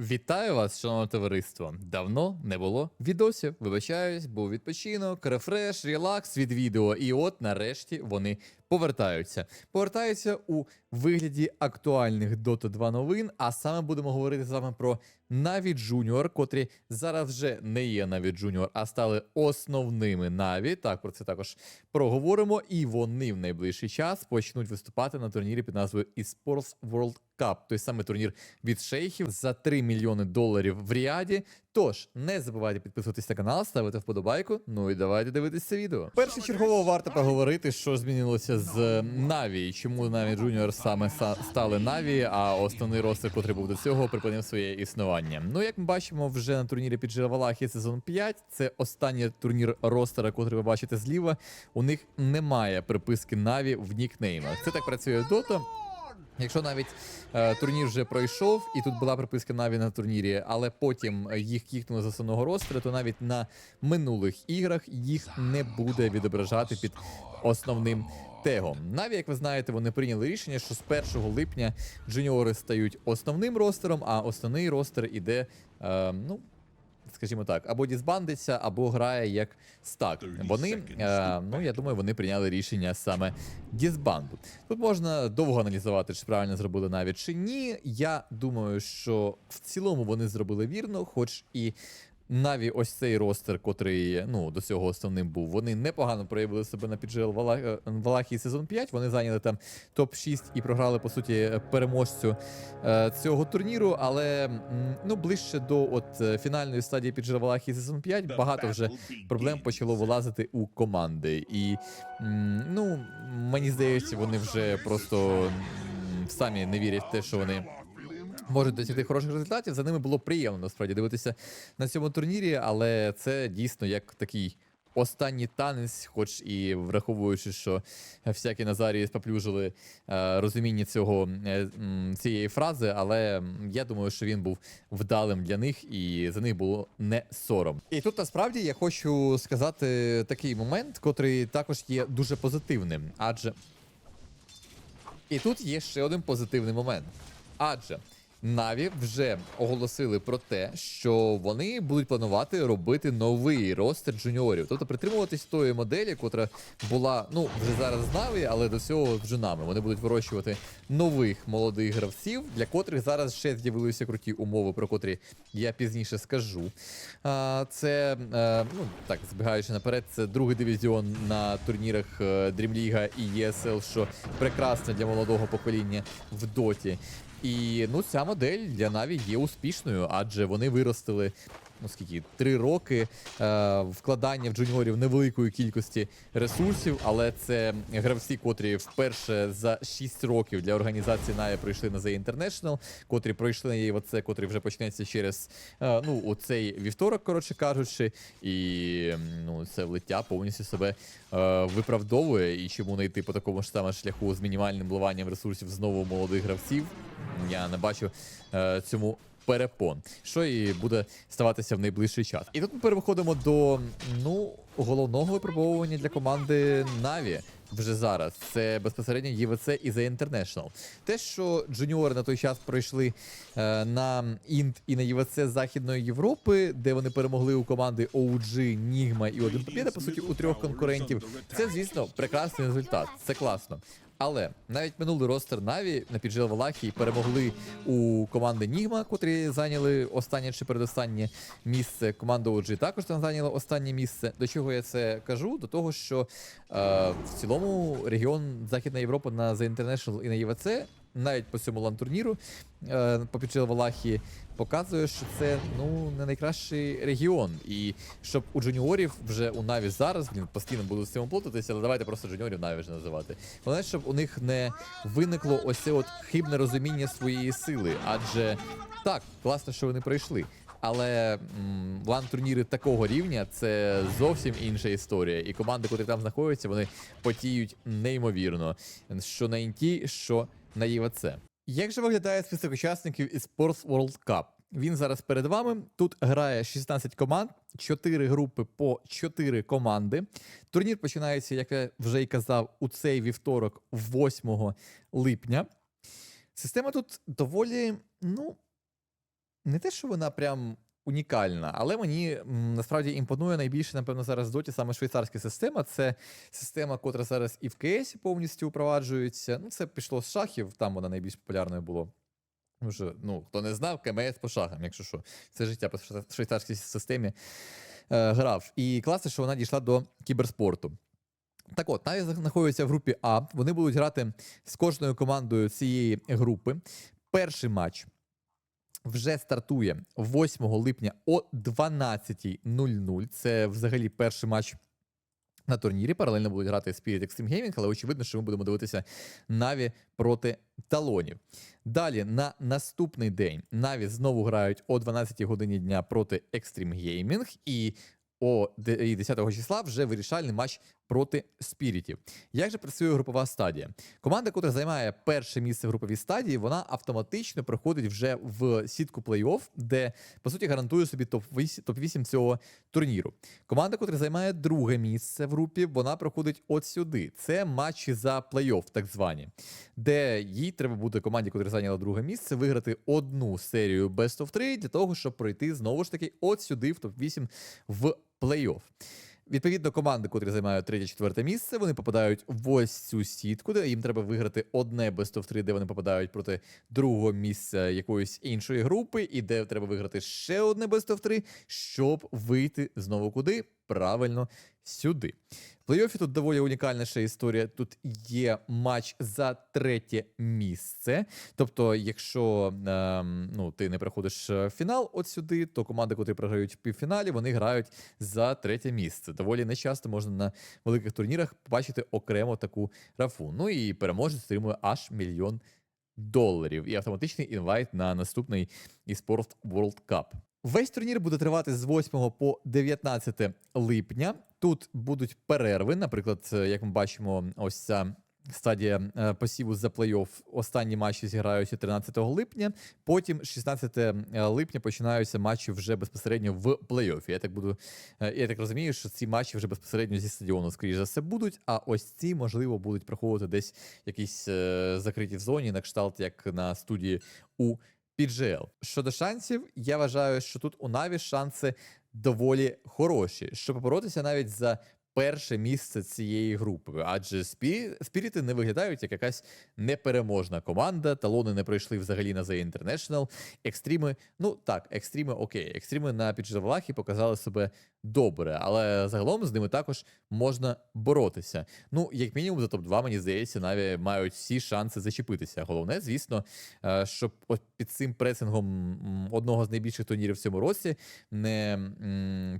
Вітаю вас, шановне товариство. Давно не було відосів. Вибачаюсь, був відпочинок, рефреш, релакс від відео. І от нарешті вони повертаються. Повертаються у вигляді актуальних Dota 2 новин. А саме будемо говорити з вами про Na'Vi Junior, котрі зараз вже не є Na'Vi Junior, а стали основними Na'Vi. Так, про це також проговоримо. І вони в найближчий час почнуть виступати на турнірі під назвою eSports World Cup, той самий турнір від шейхів за 3 мільйони доларів в Ріаді. Тож не забувайте підписуватись на канал, ставити вподобайку. Ну і давайте дивитися це відео. Першочергово варто поговорити, що змінилося з Наві, чому Наві Junior саме са- стали Наві, а основний ростер, котрий був до цього, припинив своє існування. Ну, як ми бачимо, вже на турнірі під Джеравалахі сезон 5, це останній турнір ростера, котрий ви бачите зліва. У них немає приписки Наві в нікнеймах. Це так працює Dota. Якщо навіть е, турнір вже пройшов, і тут була приписка Наві на турнірі, але потім їх кікнули з основного ростера, то навіть на минулих іграх їх не буде відображати під основним тегом. Наві, як ви знаєте, вони прийняли рішення, що з 1 липня джуніори стають основним ростером, а основний ростер іде, е, ну. Скажімо так, або дізбандиться, або грає як стак. Вони, е, ну я думаю, вони прийняли рішення саме дізбанду. Тут можна довго аналізувати, чи правильно зробили навіть чи ні. Я думаю, що в цілому вони зробили вірно, хоч і Наві ось цей ростер, котрий ну, до цього основним був, вони непогано проявили себе на піджел Вала- Валахії сезон 5. Вони зайняли там топ-6 і програли, по суті, переможцю е, цього турніру. Але ну, ближче до от, е, фінальної стадії піджел Валахії сезон 5 багато вже проблем почало вилазити у команди. І ну, мені здається, вони вже просто самі не вірять в те, що вони можуть досягти хороших результатів. За ними було приємно насправді дивитися на цьому турнірі, але це дійсно як такий. Останній танець, хоч і враховуючи, що всякі Назарії споплюжили е, розуміння цього е, цієї фрази, але я думаю, що він був вдалим для них, і за них було не сором. І тут насправді я хочу сказати такий момент, котрий також є дуже позитивним, адже і тут є ще один позитивний момент. Адже Наві вже оголосили про те, що вони будуть планувати робити новий ростер джуніорів, тобто притримуватись тої моделі, котра була ну вже зараз з Наві, але до цього з джунами. Вони будуть вирощувати нових молодих гравців, для котрих зараз ще з'явилися круті умови, про котрі я пізніше скажу. Це е, ну так збігаючи наперед, це другий дивізіон на турнірах е, Дрімліга і ЄСЛ, що прекрасно для молодого покоління в доті. І ну ця модель для Наві є успішною, адже вони виростили ну скільки три роки е, вкладання в джуніорів невеликої кількості ресурсів, але це гравці, котрі вперше за 6 років для організації Наві прийшли на The International, котрі пройшли на ЄВЦ, котрий вже почнеться через е, ну у цей вівторок, коротше кажучи, і ну це влиття повністю себе е, виправдовує. І чому не йти по такому ж саме шляху з мінімальним вливанням ресурсів знову молодих гравців? Я не бачу е, цьому перепон, що і буде ставатися в найближчий час. І тут ми переходимо до ну головного випробовування для команди Наві. Вже зараз це безпосередньо ЄВЦ і The International. Те, що джуніори на той час пройшли е, на Інт і на ЄВЦ Західної Європи, де вони перемогли у команди OG, Нігма і один Побєда, по суті, у трьох конкурентів. Це, звісно, прекрасний результат. Це класно. Але навіть минулий ростер Наві на піджел Валахії перемогли у команди Нігма, котрі зайняли останнє чи передостаннє місце. Команда OG також там зайняла останнє місце. До чого я це кажу? До того, що е, в цілому регіон Західна Європа на The International і на ЄВЦ, навіть по цьому лан-турніру е, по Валахії, показує, що це ну не найкращий регіон. І щоб у джуніорів вже у Наві зараз, блін, постійно буду з цим плутатися, але давайте просто джуніорів Наві вже називати. Головне, щоб у них не виникло ось от хибне розуміння своєї сили. Адже так, класно, що вони пройшли. Але лан-турніри такого рівня це зовсім інша історія. І команди, котрі там знаходяться, вони потіють неймовірно. Що на інті, що на ЄВЦ. Як же виглядає список учасників із Sports World Cup? Він зараз перед вами. Тут грає 16 команд, 4 групи по 4 команди. Турнір починається, як я вже й казав, у цей вівторок, 8 липня. Система тут доволі, ну, не те, що вона прям унікальна, але мені насправді імпонує найбільше, напевно, зараз в доті саме швейцарська система. Це система, котра зараз і в КС повністю впроваджується. Ну, це пішло з шахів, там вона найбільш популярною було. Що, ну, хто не знав, КМС по шахам, якщо що, це життя по швейцарській системі е, грав. І класно, що вона дійшла до кіберспорту. Так от, навіть знаходяться в групі А. Вони будуть грати з кожною командою цієї групи. Перший матч вже стартує 8 липня о 12.00. Це взагалі перший матч на турнірі. Паралельно будуть грати Spirit Extreme Gaming, але очевидно, що ми будемо дивитися Наві проти талонів. Далі на наступний день Наві знову грають о 12 годині дня проти Extreme Gaming і о де- 10 числа вже вирішальний матч проти спірітів. Як же працює групова стадія? Команда, яка займає перше місце в груповій стадії, вона автоматично проходить вже в сітку плей-офф, де по суті гарантує собі топ-8 топ-8 цього турніру. Команда, яка займає друге місце в групі, вона проходить от сюди. Це матчі за плей-офф, так звані, де їй треба буде команді, яка зайняла друге місце, виграти одну серію Best of 3 для того, щоб пройти знову ж таки от сюди, в топ-8 в плей-офф. Відповідно, команди, котрі займають третє-четверте місце, вони попадають в ось цю сітку, де їм треба виграти одне Best of 3, де вони попадають проти другого місця якоїсь іншої групи, і де треба виграти ще одне Best of 3, щоб вийти знову куди? Правильно, сюди. В плей-оффі тут доволі унікальна ще історія. Тут є матч за третє місце. Тобто, якщо ем, ну, ти не проходиш е, фінал от сюди, то команди, котрі програють в півфіналі, вони грають за третє місце. Доволі нечасто можна на великих турнірах побачити окремо таку рафу. Ну і переможець отримує аж мільйон доларів і автоматичний інвайт на наступний eSport World Cup. Весь турнір буде тривати з 8 по 19 липня. Тут будуть перерви. Наприклад, як ми бачимо, ось ця стадія е, посіву за плей-офф. Останні матчі зіграються 13 липня. Потім 16 липня починаються матчі вже безпосередньо в плей-оффі. Я так буду, е, я так розумію, що ці матчі вже безпосередньо зі стадіону, скоріш за все, будуть. А ось ці, можливо, будуть проходити десь якісь е, закриті в зоні, на кшталт, як на студії у PGL. Щодо шансів, я вважаю, що тут у Наві шанси доволі хороші, щоб поборотися навіть за перше місце цієї групи. Адже спі... спіріти не виглядають як якась непереможна команда. Талони не пройшли взагалі на The International. Екстріми, ну так, екстріми окей. Екстріми на піджавлахі показали себе добре, але загалом з ними також можна боротися. Ну, як мінімум, за топ-2, мені здається, наві мають всі шанси зачепитися. Головне, звісно, е, щоб під цим пресингом одного з найбільших турнірів в цьому році не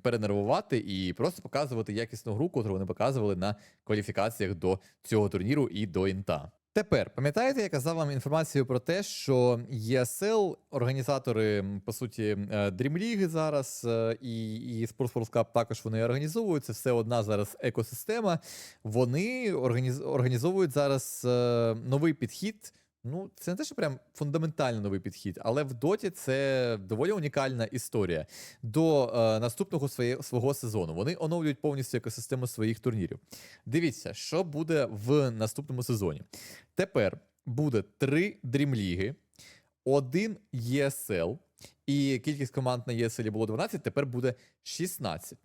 перенервувати і просто показувати якісну гру, яку вони показували на кваліфікаціях до цього турніру і до інта. Тепер пам'ятаєте, я казав вам інформацію про те, що ESL, організатори, по суті, е, Dream League зараз е, і, і Sports World Cup також вони організовують. Це все одна зараз екосистема. Вони організовують зараз е, новий підхід. Ну, це не те, що прям фундаментально новий підхід, але в доті це доволі унікальна історія. До е, наступного своє, свого сезону вони оновлюють повністю екосистему своїх турнірів. Дивіться, що буде в наступному сезоні. Тепер буде три дрімліги, один ESL, і кількість команд на ESL було 12, тепер буде 16.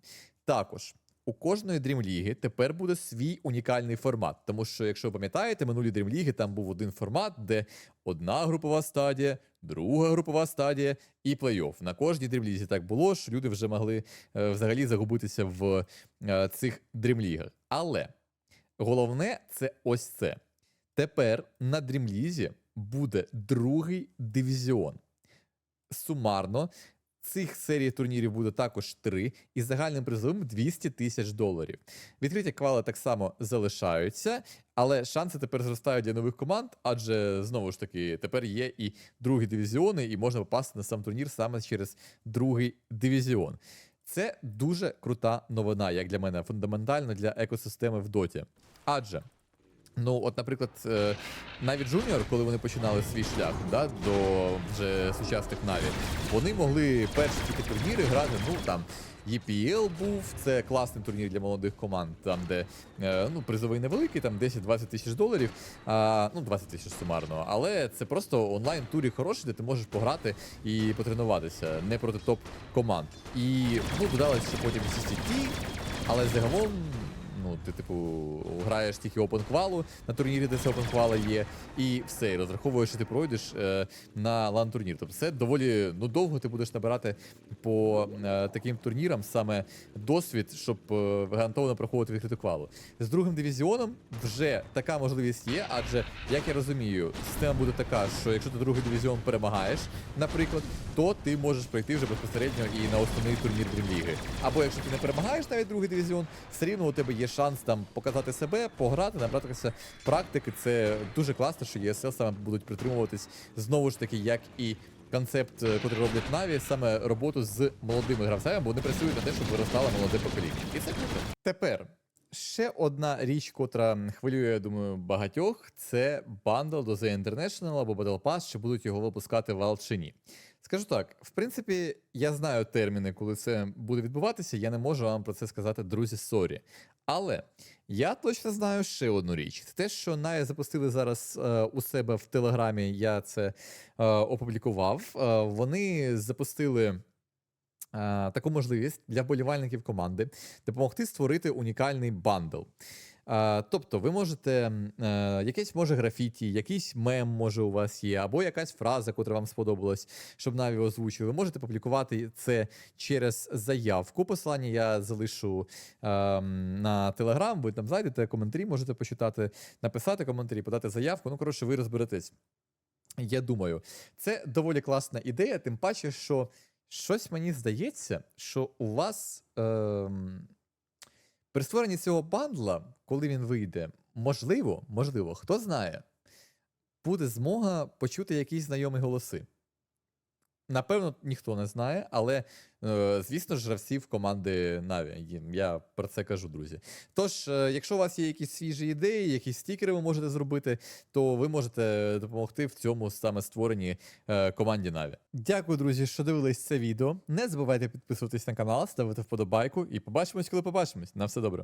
Також. У кожної дрімліги тепер буде свій унікальний формат. Тому що, якщо ви пам'ятаєте, минулі дрімліги там був один формат, де одна групова стадія, друга групова стадія і плей-офф. На кожній дрімлізі так було, що люди вже могли е, взагалі загубитися в е, цих дрімлігах. Але головне це ось це. Тепер на дрімлізі буде другий дивізіон. Сумарно цих серій турнірів буде також три, і загальним призовим 200 тисяч доларів. Відкриті квали так само залишаються, але шанси тепер зростають для нових команд, адже знову ж таки тепер є і другі дивізіони, і можна попасти на сам турнір саме через другий дивізіон. Це дуже крута новина, як для мене, фундаментально для екосистеми в доті. Адже Ну, от, наприклад, е, навіть Junior, коли вони починали свій шлях да, до вже сучасних Наві, вони могли перші тільки турніри грати, ну там. EPL був, це класний турнір для молодих команд, там де е, ну, призовий невеликий, там 10-20 тисяч доларів, а, ну 20 тисяч сумарно. Але це просто онлайн-турі хороший, де ти можеш пограти і потренуватися не проти топ команд. І ну, додалося ще потім CCT, але загалом ну, ти, типу, граєш тільки Open квалу на турнірі, де це Open квала є, і все, і розраховуєш, що ти пройдеш е, на лан турнір. Тобто це доволі ну, довго ти будеш набирати по е, таким турнірам саме досвід, щоб е, гарантовано проходити відкриту квалу. З другим дивізіоном вже така можливість є, адже, як я розумію, система буде така, що якщо ти другий дивізіон перемагаєш, наприклад, то ти можеш пройти вже безпосередньо і на основний турнір Дрімліги. Або якщо ти не перемагаєш навіть другий дивізіон, все рівно у тебе є шанс там показати себе, пограти, набратися практики. Це дуже класно, що ESL саме будуть притримуватись знову ж таки, як і. Концепт, е, який роблять Наві, саме роботу з молодими гравцями, бо вони працюють на те, щоб виростало молоде покоління. І це круто. Тепер ще одна річ, котра хвилює, я думаю, багатьох, це бандл до The International або Battle Pass, що будуть його випускати в Алчині. Скажу так, в принципі, я знаю терміни, коли це буде відбуватися. Я не можу вам про це сказати, друзі, сорі. Але я точно знаю ще одну річ: це те, що Ная запустили зараз е, у себе в Телеграмі. Я це е, опублікував. Е, вони запустили. е, Таку можливість для болівальників команди допомогти створити унікальний бандл. Тобто, ви можете е, якесь може графіті, якийсь мем може у вас є, або якась фраза, котра вам сподобалась, щоб наві озвучили. Ви можете публікувати це через заявку. Посилання я залишу ем, на Телеграм, ви там зайдете, коментарі можете почитати, написати коментарі, подати заявку. Ну, коротше, ви розберетесь. Я думаю, це доволі класна ідея, тим паче, що щось мені здається, що у вас. Ем, при створенні цього бандла, коли він вийде, можливо, можливо, хто знає, буде змога почути якісь знайомі голоси. Напевно, ніхто не знає, але е, звісно ж, гравців команди Na'Vi. Я про це кажу, друзі. Тож, е, якщо у вас є якісь свіжі ідеї, якісь стікери ви можете зробити, то ви можете допомогти в цьому саме створенні е, команді Na'Vi. Дякую, друзі, що дивились це відео. Не забувайте підписуватись на канал, ставити вподобайку і побачимось, коли побачимось. На все добре.